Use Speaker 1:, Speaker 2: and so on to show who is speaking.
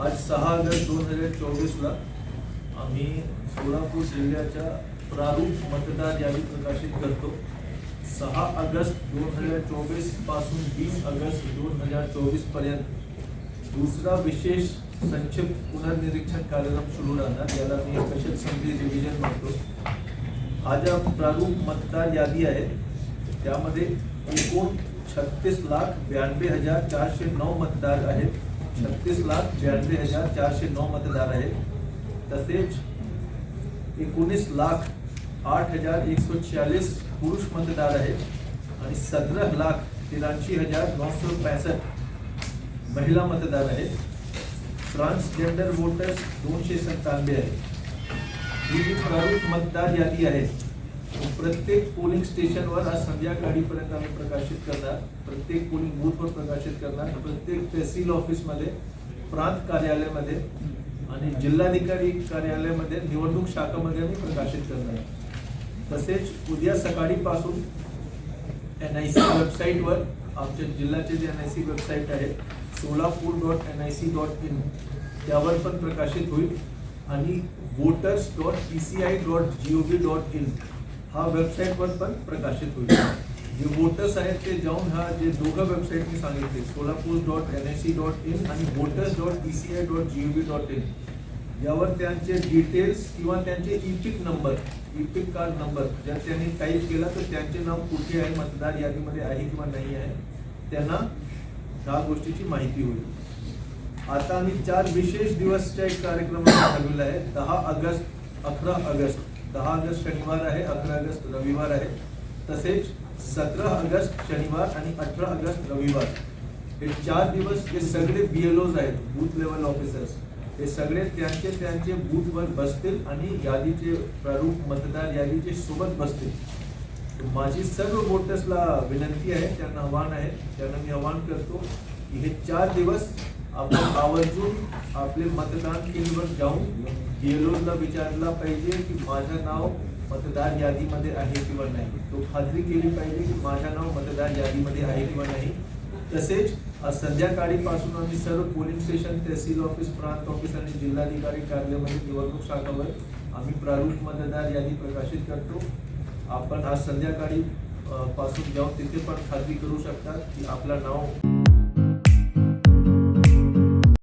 Speaker 1: आज सहा ऑगस्ट दोन हजार चोवीसला आम्ही सोलापूर जिल्ह्याच्या प्रारूप मतदार यादी प्रकाशित करतो. सहा ऑगस्ट दोन हजार चोवीसपासून वीस ऑगस्ट दोन हजार चोवीसपर्यंत दुसरा विशेष संक्षिप्त पुनर्निरीक्षण कार्यक्रम सुरू राहणार. याला मी स्पेशल संधी रिव्हिजन म्हणतो. हा ज्या प्रारूप मतदार यादी आहे त्यामध्ये एकूण छत्तीस लाख ब्याण्णवे हजार चारशे नऊ मतदार आहेत. छत्तीस लाख ब्याण्णवे हज़ार चारशे नऊ मतदार आहेत तसेच एकोणीस लाख आठ हज़ार एकशे चाळीस पुरुष मतदार आहेत आणि सतरा लाख तिराऐंशी हज़ार नऊशे पासष्ट महिला मतदार आहेत ट्रान्सजेंडर वोटर्स दोनशे आहेत ही। जी प्रारूप मतदार यादी तो प्रत्येक पोलिंग स्टेशनवर आज संध्याकाळीपर्यंत आम्ही प्रकाशित करणार. प्रत्येक पोलिंग बूथवर प्रकाशित करणार. प्रत्येक तहसील ऑफिसमध्ये प्रांत कार्यालयामध्ये आणि जिल्हाधिकारी कार्यालयामध्ये निवडणूक शाखामध्ये आम्ही प्रकाशित करणार. तसेच उद्या सकाळीपासून एन आय सी वेबसाईटवर आमच्या जिल्ह्याचे जे एन आय सी वेबसाईट आहे Solapur dot N I C dot in त्यावर पण प्रकाशित होईल. आणि voters dot E C I dot G O V dot in हा वेबसाईटवर पण प्रकाशित होईल. जे वोटर्स आहेत ते जाऊन हा जे दोघं वेबसाईट मी सांगितले Solapur dot N I C dot in आणि voters dot E C I dot G O V dot in यावर त्यांचे डिटेल्स किंवा त्यांचे EPIC number EPIC card number जर त्यांनी टाईप केला तर त्यांचे नाव कुठे आहे मतदार यादीमध्ये आहे किंवा नाही आहे त्यांना ह्या गोष्टीची माहिती होईल. आता आम्ही चार विशेष दिवसच्या एक कार्यक्रमाला ठरवलेला आहे दहा ऑगस्ट अकरा ऑगस्ट. दहा ऑगस्ट शनिवार आहे अकरा ऑगस्ट रविवार आहे. तसेच सतरा ऑगस्ट शनिवार आणि अठरा ऑगस्ट रविवार. हे चार दिवस हे सगळे बी एल ओज आहेत बूथ लेवल ऑफिसर्स हे सगळे त्यांचे त्यांचे बूथवर बसतील आणि यादीचे प्रारूप मतदार यादीचे सोबत बसतील. माझी सर्व वोटर्सला विनंती आहे त्यांना आव्हान आहे. त्यांना मी आव्हान करतो की हे चार दिवस आपण आवर्जून आपले मतदान केंद्रावर जाऊन गेलोला विचारला पाहिजे की माझं नाव मतदार यादीमध्ये आहे किंवा नाही. तो खात्री केली पाहिजे की माझं नाव मतदार यादीमध्ये आहे किंवा नाही. तसेच आज संध्याकाळीपासून आम्ही सर्व पोलिंग स्टेशन तहसील ऑफिस प्रांत ऑफिस आणि जिल्हाधिकारी कार्यालयामध्ये निवडणूक शाखावर आम्ही प्रारूप मतदार यादी प्रकाशित करतो. आपण आज संध्याकाळी पासून जाऊन तिथे पण खात्री करू शकता की आपलं नाव